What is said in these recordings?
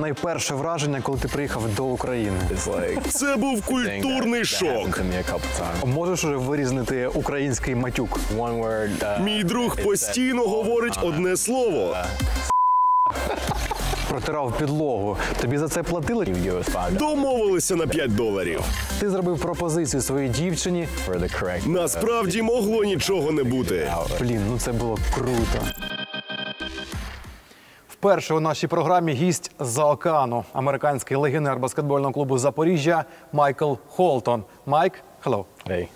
найперше враження, коли ти приїхав до України? Це був культурний шок. Можеш уже вирізнити український матюк? Мій друг постійно говорить одне слово. Протирав підлогу. Тобі за це платили? Домовилися на 5 доларів. Ти зробив пропозицію своїй дівчині. Насправді могло нічого не бути. Блін, ну це було круто. Вперше у нашій програмі гість з-за океану, американський легіонер баскетбольного клубу Запоріжжя Майкл Холтон. Майк, hello. Hey.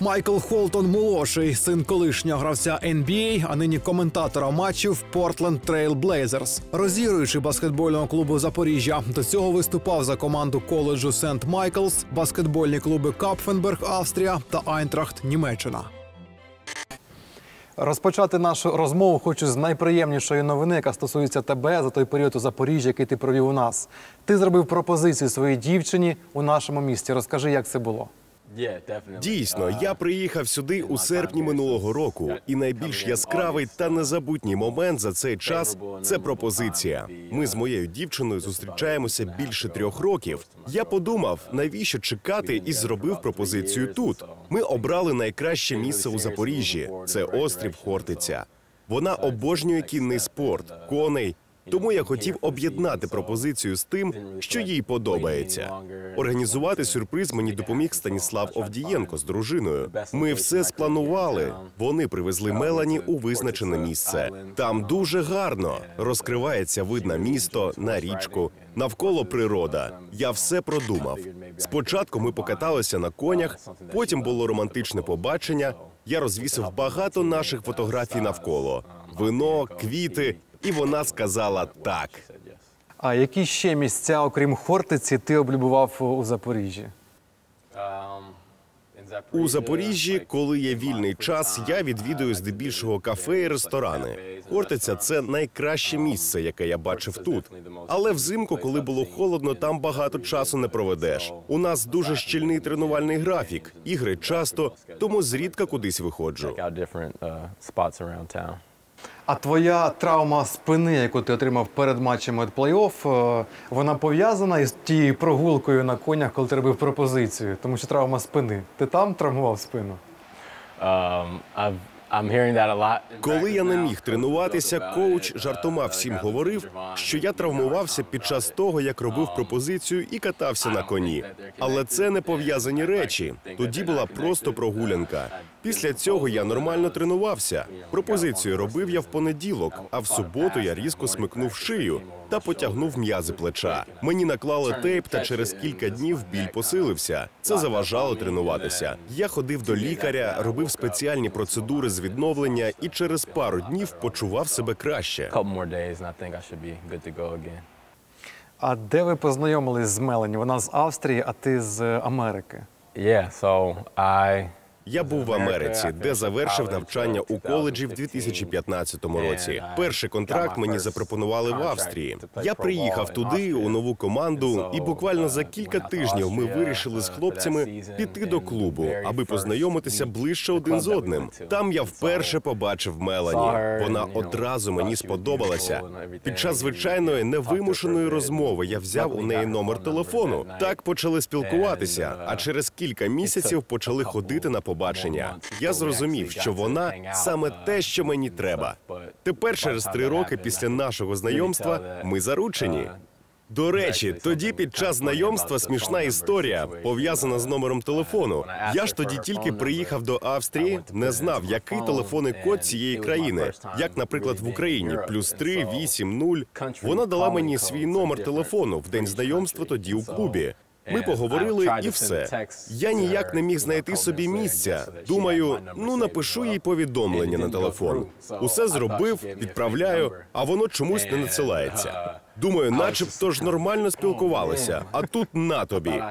Майкл Холтон молодший, син колишнього гравця NBA, а нині коментатора матчів Portland Trail Blazers. Розігруючи баскетбольного клубу Запоріжжя. До цього виступав за команду коледжу Сент Майклс, баскетбольні клуби Капфенберг, Австрія та Айнтрахт, Німеччина. Розпочати нашу розмову хочу з найприємнішої новини, яка стосується тебе за той період у Запоріжжі, який ти провів у нас. Ти зробив пропозицію своїй дівчині у нашому місті. Розкажи, як це було. Дійсно, я приїхав сюди у серпні минулого року, і найбільш яскравий та незабутній момент за цей час це пропозиція. Ми з моєю дівчиною зустрічаємося більше трьох років. Я подумав, навіщо чекати, і зробив пропозицію тут. Ми обрали найкраще місце у Запоріжжі. Це острів Хортиця. Вона обожнює кінний спорт, коней. Тому я хотів об'єднати пропозицію з тим, що їй подобається. Організувати сюрприз мені допоміг Станіслав Овдієнко з дружиною. Ми все спланували. Вони привезли Мелані у визначене місце. Там дуже гарно розкривається вид на місто, на річку, навколо природа. Я все продумав. Спочатку ми покаталися на конях, потім було романтичне побачення. Я розвісив багато наших фотографій навколо: вино, квіти. І вона сказала так. А які ще місця, окрім Хортиці, ти облюбував у Запоріжжі? У Запоріжжі, коли є вільний час, я відвідую здебільшого кафе і ресторани. Хортиця це найкраще місце, яке я бачив тут. Але взимку, коли було холодно, там багато часу не проведеш. У нас дуже щільний тренувальний графік, ігри часто, тому зрідка кудись виходжу. А твоя травма спини, яку ти отримав перед матчем від плей-офф, е, вона пов'язана із тією прогулкою на конях, коли ти робив пропозицію, тому що травма спини. Ти там травмував спину? Um, I've, Коли я не міг тренуватися, коуч жартома всім говорив, що я травмувався під час того, як робив пропозицію і катався на коні. Але це не пов'язані речі. Тоді була просто прогулянка. Після цього я нормально тренувався. Пропозицію робив я в понеділок, а в суботу я різко смикнув шию та потягнув м'язи плеча. Мені наклали тейп, та через кілька днів біль посилився. Це заважало тренуватися. Я ходив до лікаря, робив спеціальні процедури з відновлення і через пару днів почував себе краще. А де ви познайомились з Мелані? Вона з Австрії, а ти з Америки. Yeah, so I Я був в Америці, де завершив навчання у коледжі в 2015 році. Перший контракт мені запропонували в Австрії. Я приїхав туди у нову команду, і буквально за кілька тижнів ми вирішили з хлопцями піти до клубу, аби познайомитися ближче один з одним. Там я вперше побачив Мелані. Вона одразу мені сподобалася. Під час звичайної невимушеної розмови я взяв у неї номер телефону. Так почали спілкуватися. А через кілька місяців почали ходити на побачення. Я зрозумів, що вона саме те, що мені треба. Тепер, через три роки після нашого знайомства, ми заручені. До речі, тоді під час знайомства смішна історія пов'язана з номером телефону. Я ж тоді тільки приїхав до Австрії, не знав, який телефонний код цієї країни, як, наприклад, в Україні, плюс 3, 8, 0. Вона дала мені свій номер телефону в день знайомства тоді у клубі. Ми поговорили і все. Я ніяк не міг знайти собі місця. Думаю, ну напишу їй повідомлення на телефон. Усе зробив, відправляю, а воно чомусь не надсилається. Думаю, начебто ж нормально спілкувалися, а тут на тобі.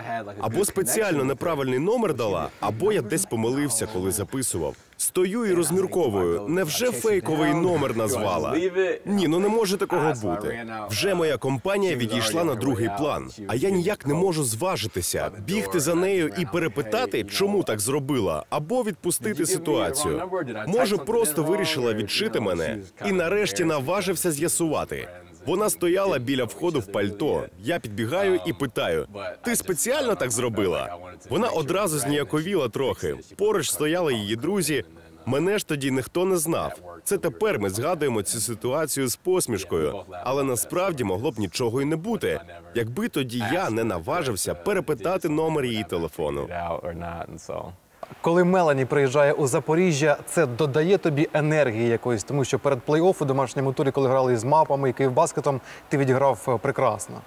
Або спеціально неправильний номер дала, або я десь помилився, коли записував. Стою і розмірковую. Невже фейковий номер назвала? Ні, ну не може такого бути. Вже моя компанія відійшла на другий план, а я ніяк не можу зважитися, бігти за нею і перепитати, чому так зробила, або відпустити ситуацію. Може, просто вирішила відшити мене і нарешті наважився з'ясувати. Вона стояла біля входу в пальто. Я підбігаю і питаю: ти спеціально так зробила? Вона одразу зніяковіла трохи. Поруч стояли її друзі. Мене ж тоді ніхто не знав. Це тепер ми згадуємо цю ситуацію з посмішкою, але насправді могло б нічого й не бути, якби тоді я не наважився перепитати номер її телефону. Коли Мелані приїжджає у Запоріжжя, це додає тобі енергії якоїсь, тому що перед плей-офф у домашньому турі, коли грали з мапами і Київбаскетом, ти відіграв е, прекрасно.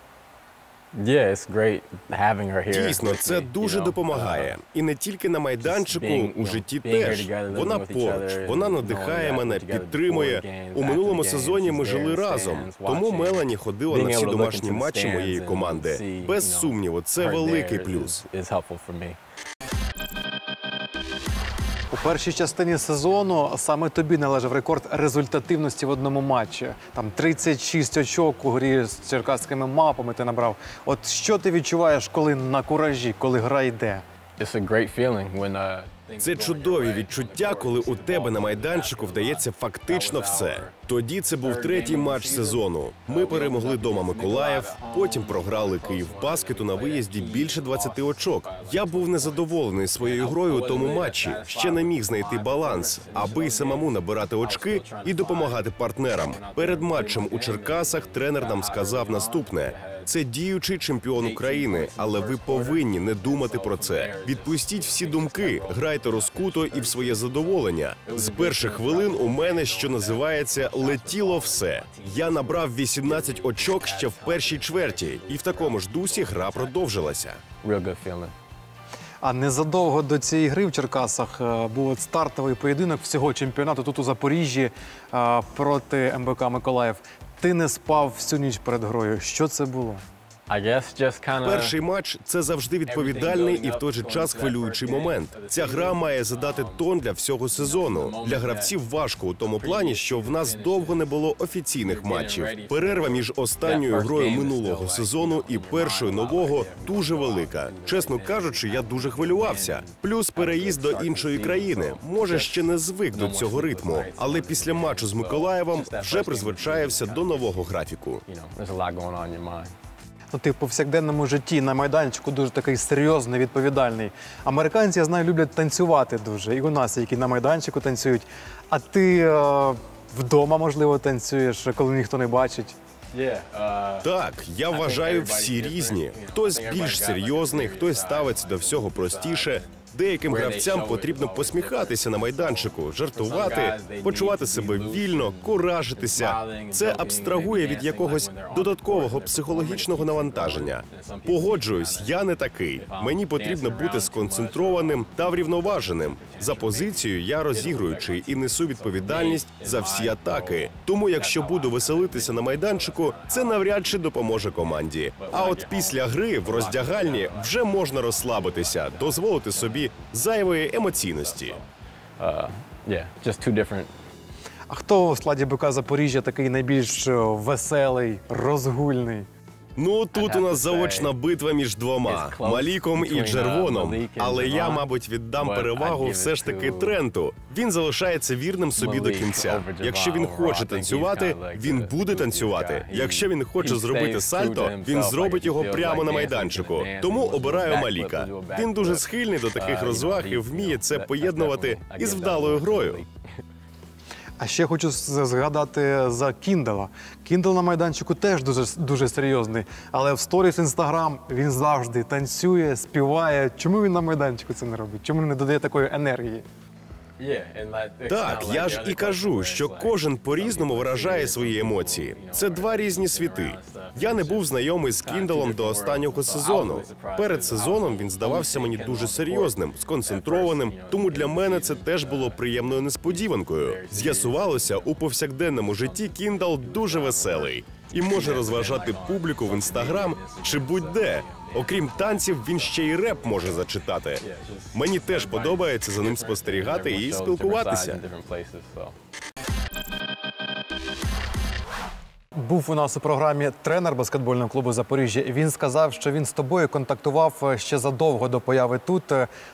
Yeah, it's great having her here. Дійсно, це дуже допомагає, і не тільки на майданчику, у житті теж. Вона поруч, вона надихає мене, підтримує. У минулому сезоні ми жили разом. Тому Мелані ходила на всі домашні матчі моєї команди. Без сумніву, це великий плюс. Першій частині сезону саме тобі належав рекорд результативності в одному матчі. Там 36 очок у грі з черкаськими мапами ти набрав. От що ти відчуваєш, коли на куражі, коли гра йде? Uh, Це чудові відчуття, коли у тебе на майданчику вдається фактично все. Тоді це був третій матч сезону. Ми перемогли дома Миколаїв, потім програли Київ баскету на виїзді більше 20 очок. Я був незадоволений своєю грою у тому матчі. Ще не міг знайти баланс, аби самому набирати очки і допомагати партнерам. Перед матчем у Черкасах тренер нам сказав наступне: це діючий чемпіон України, але ви повинні не думати про це. Відпустіть всі думки, грайте розкуто і в своє задоволення. З перших хвилин у мене, що називається, летіло все. Я набрав 18 очок ще в першій чверті, і в такому ж дусі гра продовжилася. А незадовго до цієї гри в Черкасах е, був стартовий поєдинок всього чемпіонату тут у Запоріжжі е, проти МБК Миколаїв. Ти не спав всю ніч перед грою. Що це було? Перший матч це завжди відповідальний і в той же час хвилюючий момент. Ця гра має задати тон для всього сезону. Для гравців важко у тому плані, що в нас довго не було офіційних матчів. Перерва між останньою грою минулого сезону і першою нового дуже велика. Чесно кажучи, я дуже хвилювався. Плюс переїзд до іншої країни. Може, ще не звик до цього ритму, але після матчу з Миколаєвом вже призвичаєвся до нового графіку. Ну, ти в повсякденному житті на майданчику дуже такий серйозний, відповідальний. Американці, я знаю, люблять танцювати дуже. І у нас, які на майданчику танцюють. А ти е, вдома, можливо, танцюєш, коли ніхто не бачить. Uh, Так, я вважаю, всі різні. Хтось більш серйозний, хтось ставиться до всього простіше. Деяким гравцям потрібно посміхатися на майданчику, жартувати, почувати себе вільно, куражитися. Це абстрагує від якогось додаткового психологічного навантаження. Погоджуюсь, я не такий. Мені потрібно бути сконцентрованим та врівноваженим. За позицією я розігруючий і несу відповідальність за всі атаки. Тому, якщо буду веселитися на майданчику, це навряд чи допоможе команді. А от після гри в роздягальні вже можна розслабитися, дозволити собі зайвої емоційності. uh, yeah, just two different. А хто у складі БК Запоріжжя такий найбільш е, веселий, розгульний? Ну тут у нас заочна битва між двома Маліком і Джервоном. Але я, мабуть, віддам перевагу все ж таки Тренту. Він залишається вірним собі до кінця. Якщо він хоче танцювати, він буде танцювати. Якщо він хоче зробити сальто, він зробить його прямо на майданчику. Тому обираю Маліка. Він дуже схильний до таких розваг і вміє це поєднувати із вдалою грою. А ще хочу згадати за Кіндала. Кіндал на майданчику теж дуже, дуже серйозний. Але в сторіс Інстаграм він завжди танцює, співає. Чому він на майданчику це не робить? Чому він не додає такої енергії? Так, я ж і кажу, що кожен по-різному виражає свої емоції. Це два різні світи. Я не був знайомий з Кіндалом до останнього сезону. Перед сезоном він здавався мені дуже серйозним, сконцентрованим. Тому для мене це теж було приємною несподіванкою. З'ясувалося, у повсякденному житті Кіндал дуже веселий і може розважати публіку в інстаграм чи будь-де. Окрім танців, він ще й реп може зачитати. Мені теж подобається за ним спостерігати і спілкуватися. Був у нас у програмі тренер баскетбольного клубу Запоріжжя. Він сказав, що він з тобою контактував ще задовго до появи тут.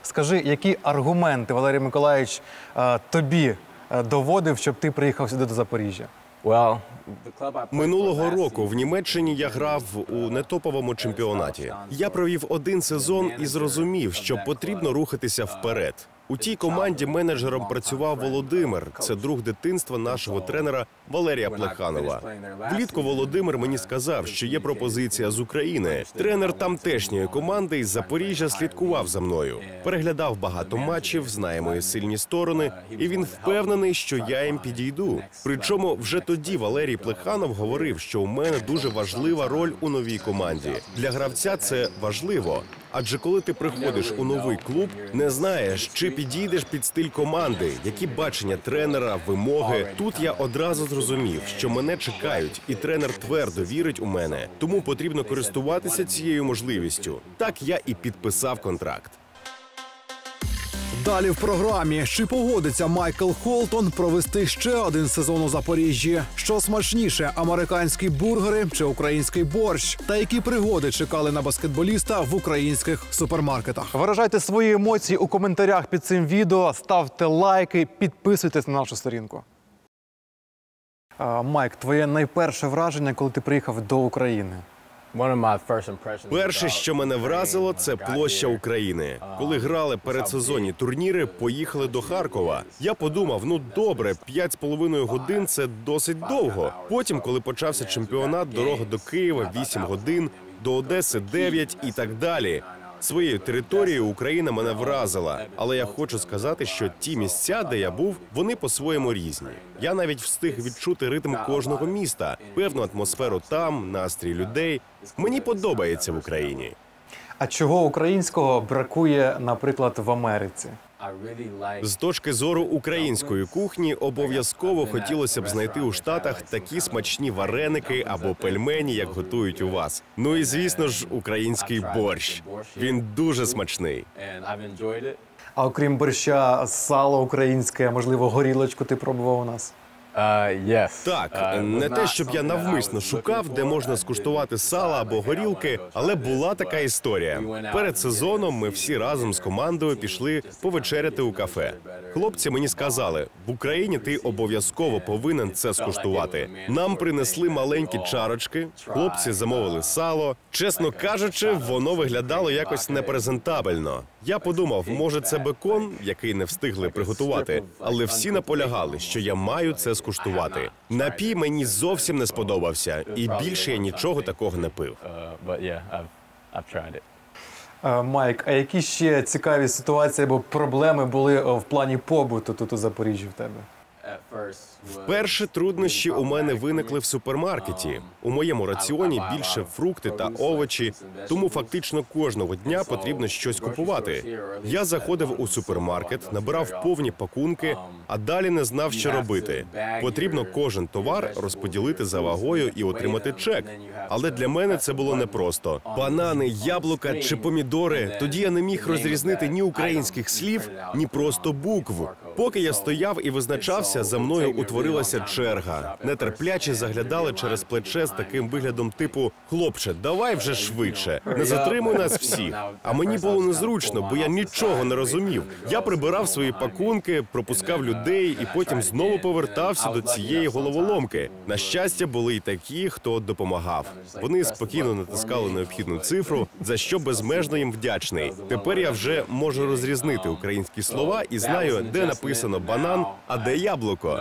Скажи, які аргументи Валерій Миколаївич е, тобі е, доводив, щоб ти приїхав сюди до Запоріжжя? Минулого року в Німеччині я грав у нетоповому чемпіонаті. Я провів один сезон і зрозумів, що потрібно рухатися вперед. У тій команді менеджером працював Володимир. Це друг дитинства нашого тренера Валерія Плеханова. Влітку Володимир мені сказав, що є пропозиція з України. Тренер тамтешньої команди із Запоріжжя слідкував за мною. Переглядав багато матчів, знає мої сильні сторони, і він впевнений, що я їм підійду. Причому вже тоді Валерій Плеханов говорив, що у мене дуже важлива роль у новій команді. Для гравця це важливо. Адже коли ти приходиш у новий клуб, не знаєш, чи підійдеш під стиль команди, які бачення тренера, вимоги. Тут я одразу зрозумів, що мене чекають, і тренер твердо вірить у мене. Тому потрібно користуватися цією можливістю. Так я і підписав контракт. Далі в програмі чи погодиться Майкл Холтон провести ще один сезон у Запоріжжі? Що смачніше, американські бургери чи український борщ? Та які пригоди чекали на баскетболіста в українських супермаркетах? Виражайте свої емоції у коментарях під цим відео, ставте лайки, підписуйтесь на нашу сторінку. Майк, твоє найперше враження, коли ти приїхав до України? Перше, що мене вразило, це площа України. Коли грали передсезонні турніри, поїхали до Харкова. Я подумав: ну добре, п'ять з половиною годин це досить довго. Потім, коли почався чемпіонат, дорога до Києва 8 годин, до Одеси 9 і так далі. Своєю територією Україна мене вразила, але я хочу сказати, що ті місця, де я був, вони по-своєму різні. Я навіть встиг відчути ритм кожного міста, певну атмосферу там, настрій людей. Мені подобається в Україні. А чого українського бракує, наприклад, в Америці? З точки зору української кухні обов'язково хотілося б знайти у штатах такі смачні вареники або пельмені, як готують у вас. Ну і звісно ж, український борщ. Він дуже смачний. А окрім борща, сало українське, можливо, горілочку ти пробував у нас? Uh, yes. Так, не те, щоб я навмисно шукав, де можна скуштувати сала або горілки, але була така історія. Перед сезоном ми всі разом з командою пішли повечеряти у кафе. Хлопці мені сказали, в Україні ти обов'язково повинен це скуштувати. Нам принесли маленькі чарочки. Хлопці замовили сало. Чесно кажучи, воно виглядало якось непрезентабельно. Я подумав, може, це бекон, який не встигли приготувати, але всі наполягали, що я маю це скуштувати. Напій мені зовсім не сподобався, і більше я нічого такого не пив. Uh, Майк, а які ще цікаві ситуації або проблеми були е, в плані побуту тут у Запоріжжі в тебе? Перші труднощі у мене виникли в супермаркеті. У моєму раціоні більше фрукти та овочі, тому фактично кожного дня потрібно щось купувати. Я заходив у супермаркет, набирав повні пакунки, а далі не знав, що робити. Потрібно кожен товар розподілити за вагою і отримати чек. Але для мене це було непросто. Банани, яблука чи помідори. Тоді я не міг розрізнити ні українських слів, ні просто букв. Поки я стояв і визначався, за мною утворилася черга. Нетерпляче заглядали через плече з таким виглядом, типу: хлопче, давай вже швидше, не затримуй нас всіх. А мені було незручно, бо я нічого не розумів. Я прибирав свої пакунки, пропускав людей і потім знову повертався до цієї головоломки. На щастя, були й такі, хто допомагав. Вони спокійно натискали необхідну цифру, за що безмежно їм вдячний. Тепер я вже можу розрізнити українські слова і знаю, де написано банан, а де яблуко.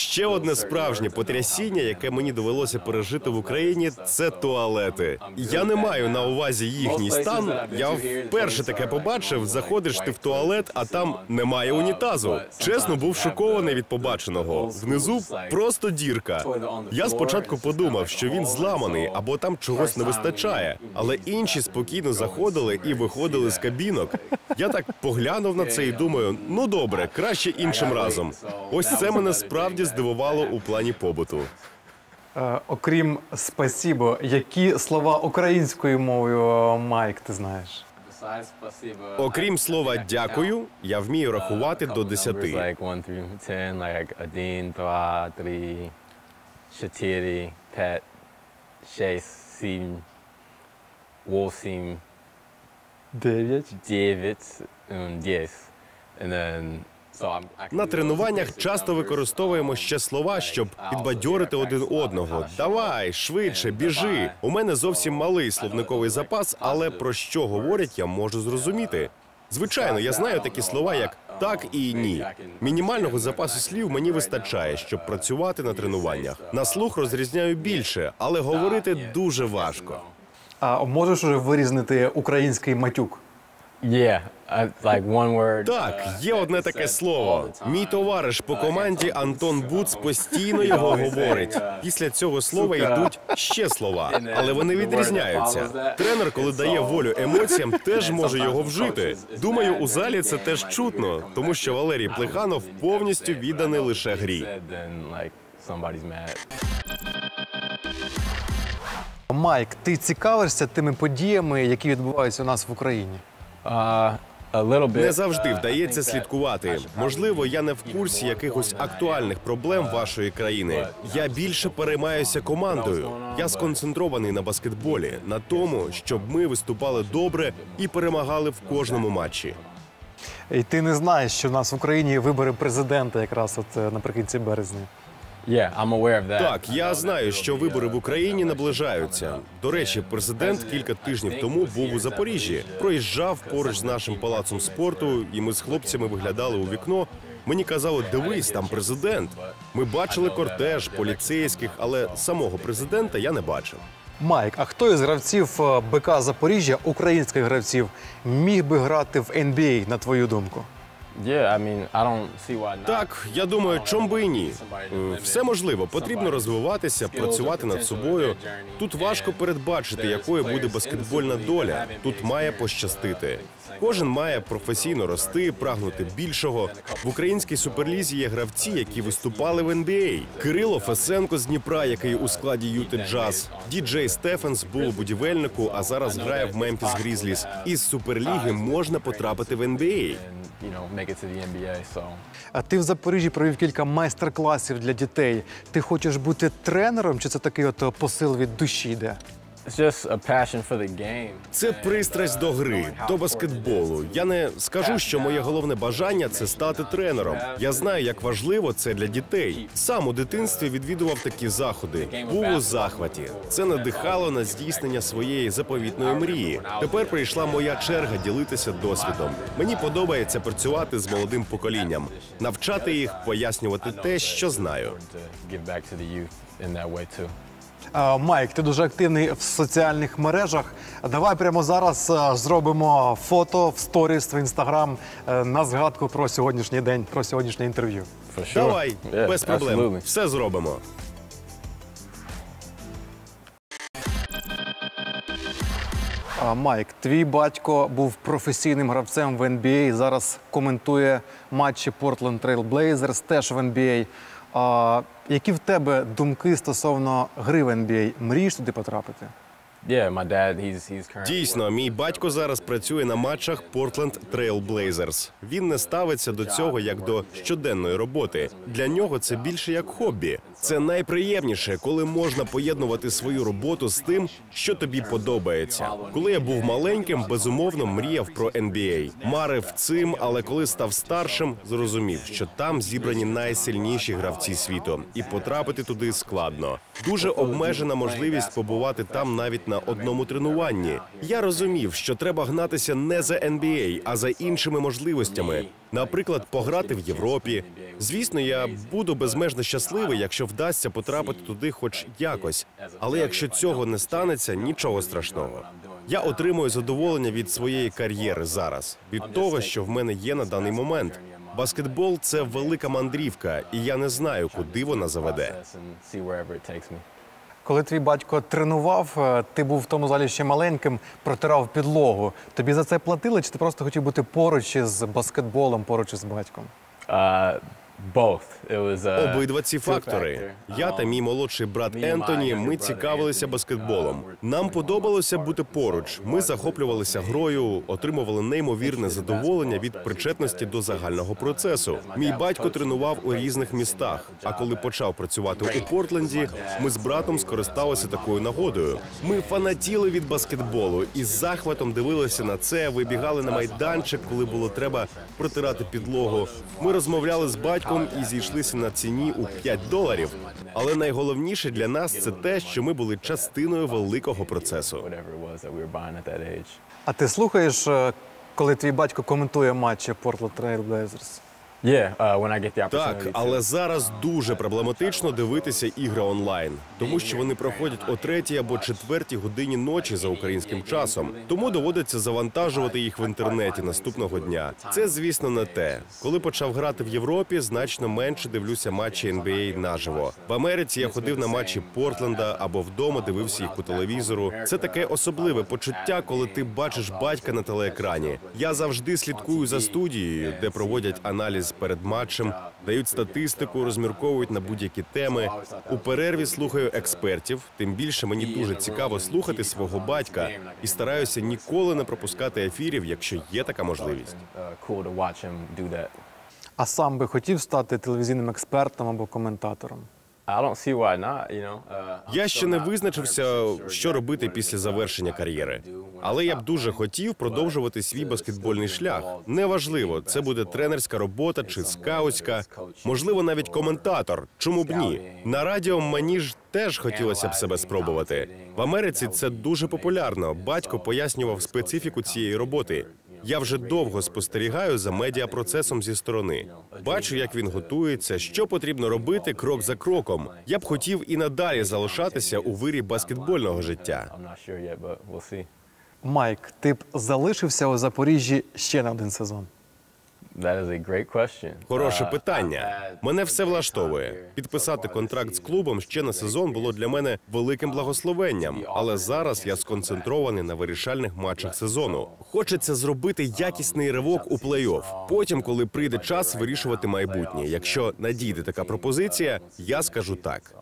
Ще одне справжнє потрясіння, яке мені довелося пережити в Україні, це туалети. Я не маю на увазі їхній стан. Я вперше таке побачив. Заходиш ти в туалет, а там немає унітазу. Чесно, був шокований від побаченого. Внизу просто дірка. Я спочатку подумав, що він зламаний або там чогось не вистачає, але інші спокійно заходили і виходили з кабінок. Я так поглянув на це і думаю: ну добре, краще іншим разом. Ось це мене справді здивувало у плані побуту. Е, окрім спасібо, які слова українською мовою, е, Майк, ти знаєш? Окрім слова дякую, я вмію рахувати до десяти. Один, два, три, чотири, п'ять, шесть, сім, восемь, Дев'ять. девять, десять. На тренуваннях часто використовуємо um, ще слова, щоб підбадьорити один одного. Давай, швидше, біжи. У мене зовсім малий словниковий запас, але про що говорять, я можу зрозуміти. Звичайно, я знаю такі слова, як так і ні. Мінімального запасу слів мені вистачає, щоб працювати на тренуваннях. На слух розрізняю більше, але говорити дуже важко. А можеш уже вирізнити український матюк? Yeah, like one word. Так, uh, є одне таке слово. Мій товариш по команді Антон Буц постійно його говорить. Після цього слова йдуть ще слова, але вони відрізняються. Тренер, коли дає волю емоціям, теж може його вжити. Думаю, у залі це теж чутно, тому що Валерій Плеханов повністю відданий лише грі. Майк, ти цікавишся тими подіями, які відбуваються у нас в Україні? Uh. Не завжди Uh, вдається слідкувати. Можливо, я не в курсі якихось актуальних проблем вашої країни. Я більше переймаюся командою. Я сконцентрований на баскетболі, на тому, щоб ми виступали добре і перемагали в кожному матчі. І ти не знаєш, що в нас в Україні вибори президента якраз от е, наприкінці березня. Yeah, I'm aware of that. Так, я знаю, що вибори в Україні наближаються. До речі, президент кілька тижнів тому був у Запоріжжі, проїжджав поруч з нашим палацом спорту, і ми з хлопцями виглядали у вікно. Мені казали, дивись, там президент. Ми бачили кортеж поліцейських, але самого президента я не бачив. Майк, а хто із гравців е, БК Запоріжжя, українських гравців, міг би грати в NBA, на твою думку? Так, я думаю, чом би і ні. Е, Все можливо, потрібно розвиватися, працювати над собою. Тут важко передбачити, якою буде баскетбольна доля. Тут має пощастити. Кожен має професійно рости, прагнути більшого. В українській суперлізі є гравці, які виступали в NBA. Кирило Фесенко з Дніпра, який у складі Юти Джаз. Діджей Стефенс був у будівельнику, а зараз грає в Мемфіс Грізліс. Із суперліги можна потрапити в NBA. А ти в Запоріжжі провів кілька майстер-класів для дітей. Ти хочеш бути тренером, чи це такий от посил від душі йде? Це пристрасть до гри, до баскетболу. Я не скажу, що моє головне бажання це стати тренером. Я знаю, як важливо це для дітей. Сам у дитинстві відвідував такі заходи. Був у захваті. Це надихало на здійснення своєї заповітної мрії. Тепер прийшла моя черга ділитися досвідом. Мені подобається працювати з молодим поколінням, навчати їх, пояснювати те, що знаю. А, Майк, ти дуже активний в соціальних мережах. Давай прямо зараз е, зробимо фото в сторіс в інстаграм е, на згадку про сьогоднішній день, про сьогоднішнє інтерв'ю. Sure. Давай, Yeah, без проблем, absolutely. все зробимо. Майк, твій батько був професійним гравцем в NBA, зараз коментує матчі Portland Trail Blazers, теж в NBA. А, які в тебе думки стосовно гри в NBA? Мрієш туди потрапити? Дійсно, мій батько зараз працює на матчах Portland Trail Blazers. Він не ставиться до цього як до щоденної роботи. Для нього це більше як хобі. Це найприємніше, коли можна поєднувати свою роботу з тим, що тобі подобається. Коли я був маленьким, безумовно мріяв про NBA. Марив цим, але коли став старшим, зрозумів, що там зібрані найсильніші гравці світу, і потрапити туди складно. Дуже обмежена можливість побувати там навіть на одному тренуванні. Я розумів, що треба гнатися не за NBA, а за іншими можливостями. Наприклад, пограти в Європі. Звісно, я буду безмежно щасливий, якщо вдасться потрапити туди, хоч якось. Але якщо цього не станеться, нічого страшного. Я отримую задоволення від своєї кар'єри зараз, від того, що в мене є на даний момент. Баскетбол це велика мандрівка, і я не знаю, куди вона заведе. Коли твій батько тренував, е, ти був в тому залі ще маленьким, протирав підлогу. Тобі за це платили, чи ти просто хотів бути поруч із баскетболом, поруч із батьком? Uh, Обидва ці фактори. Я та мій молодший брат Ентоні. Ми цікавилися баскетболом. uh, Нам подобалося бути поруч. Ми захоплювалися грою, отримували неймовірне задоволення від причетності до загального процесу. Мій батько тренував у різних містах. А коли почав працювати у Портленді, ми з братом скористалися такою нагодою. Ми фанатіли від баскетболу і з захватом дивилися на це. Вибігали на майданчик, коли було треба протирати підлогу. Ми розмовляли з батьком і зійшлися на ціні у 5 доларів. Але найголовніше для нас це те, що ми були частиною великого процесу. А ти слухаєш, е, коли твій батько коментує матчі Portland Trail Blazers? Opportunity. Так, але зараз дуже проблематично дивитися ігри онлайн, тому що вони проходять о третій або четвертій годині ночі за українським часом. Тому доводиться завантажувати їх в інтернеті наступного дня. Це, звісно, не те. Коли почав грати в Європі, значно менше дивлюся матчі NBA наживо. В Америці я ходив на матчі Портленда або вдома дивився їх по телевізору. Це таке особливе почуття, коли ти бачиш батька на телеекрані. Я завжди слідкую за студією, де проводять аналіз перед матчем, дають статистику, розмірковують на будь-які теми. У перерві слухаю експертів. Тим більше мені дуже цікаво слухати свого батька і стараюся ніколи не пропускати ефірів, якщо є така можливість. А сам би хотів стати телевізійним експертом або коментатором? Uh, Я ще не визначився, що робити після завершення кар'єри. Але я б дуже хотів продовжувати свій баскетбольний шлях. Неважливо, це буде тренерська робота чи скаутська, можливо, навіть коментатор. Чому б ні? На радіо мені ж теж хотілося б себе спробувати. В Америці це дуже популярно. Батько пояснював специфіку цієї роботи. Я вже довго спостерігаю за медіапроцесом зі сторони. Бачу, як він готується, що потрібно робити крок за кроком. Я б хотів і надалі залишатися у вирі баскетбольного життя. Майк, ти б залишився у Запоріжжі ще на один сезон? That is a great question. Хороше Uh, питання. Мене все влаштовує. Підписати контракт з клубом ще на сезон було для мене великим благословенням. Але зараз я сконцентрований на вирішальних матчах сезону. Хочеться зробити якісний ривок у плей-офф. Потім, коли прийде час вирішувати майбутнє. Якщо надійде така пропозиція, я скажу так.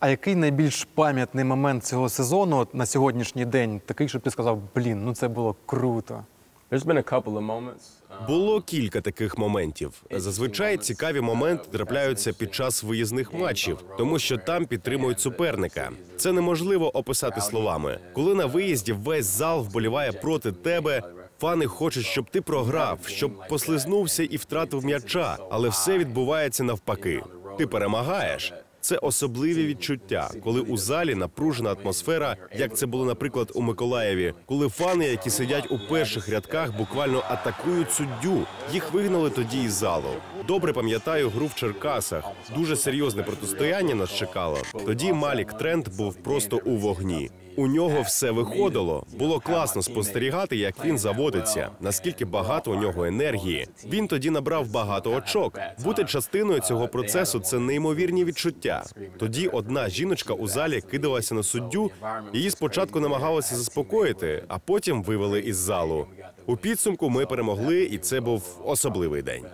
А який найбільш пам'ятний момент цього сезону на сьогоднішній день? Такий, щоб ти сказав, блін, ну це було круто. There's been a couple of moments. Було кілька таких моментів. Зазвичай цікаві моменти трапляються під час виїзних матчів, тому що там підтримують суперника. Це неможливо описати словами. Коли на виїзді весь зал вболіває проти тебе. Фани хочуть, щоб ти програв, щоб послизнувся і втратив м'яча, але все відбувається навпаки. Ти перемагаєш. Це особливі відчуття, коли у залі напружена атмосфера, як це було, наприклад, у Миколаєві, коли фани, які сидять у перших рядках, буквально атакують суддю. Їх вигнали тоді із залу. Добре пам'ятаю гру в Черкасах. Дуже серйозне протистояння нас чекало. Тоді Малік Тренд був просто у вогні. У нього все виходило. Було класно спостерігати, як він заводиться, наскільки багато у нього енергії. Він тоді набрав багато очок. Бути частиною цього процесу це неймовірні відчуття. Тоді одна жіночка у залі кидалася на суддю. Її спочатку намагалися заспокоїти, а потім вивели із залу. У підсумку ми перемогли, і це був особливий день.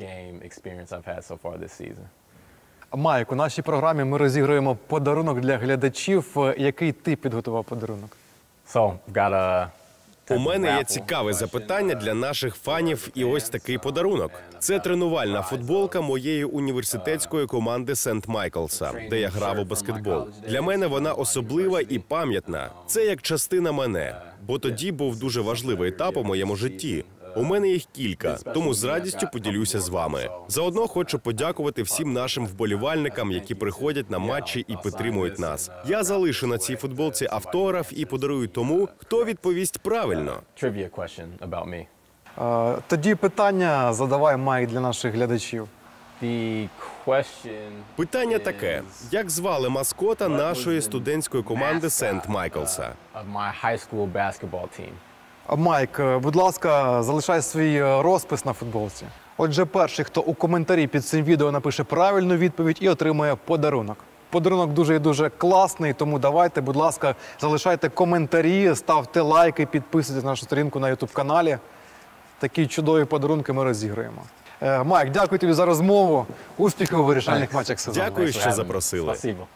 game experience I've had so far this season. Майк, у нашій програмі ми розігруємо подарунок для глядачів. Е, Який ти підготував подарунок? So, got a. У мене є цікаве запитання для наших фанів, і ось такий подарунок. Це тренувальна футболка моєї університетської команди Сент Майклса, де я грав у баскетбол. Для мене вона особлива і пам'ятна. Це як частина мене, бо тоді був дуже важливий етап у моєму житті. У мене їх кілька, тому з радістю поділюся з вами. Заодно хочу подякувати всім нашим вболівальникам, які приходять на матчі і підтримують нас. Я залишу на цій футболці автограф і подарую тому, хто відповість правильно. Тоді питання задавай Майк для наших глядачів. Питання таке: як звали маскота нашої студентської команди Сент Майклса? Майк, е, будь ласка, залишай свій е, розпис на футболці. Отже, перший, хто у коментарі під цим відео напише правильну відповідь і отримує подарунок. Подарунок дуже і дуже класний, тому давайте, будь ласка, залишайте коментарі, ставте лайки, підписуйтесь на нашу сторінку на youtube каналі. Такі чудові подарунки ми розіграємо. Е, Майк, дякую тобі за розмову. Успіхів у вирішальних матчах сезону. Дякую, що запросили. Спасибо.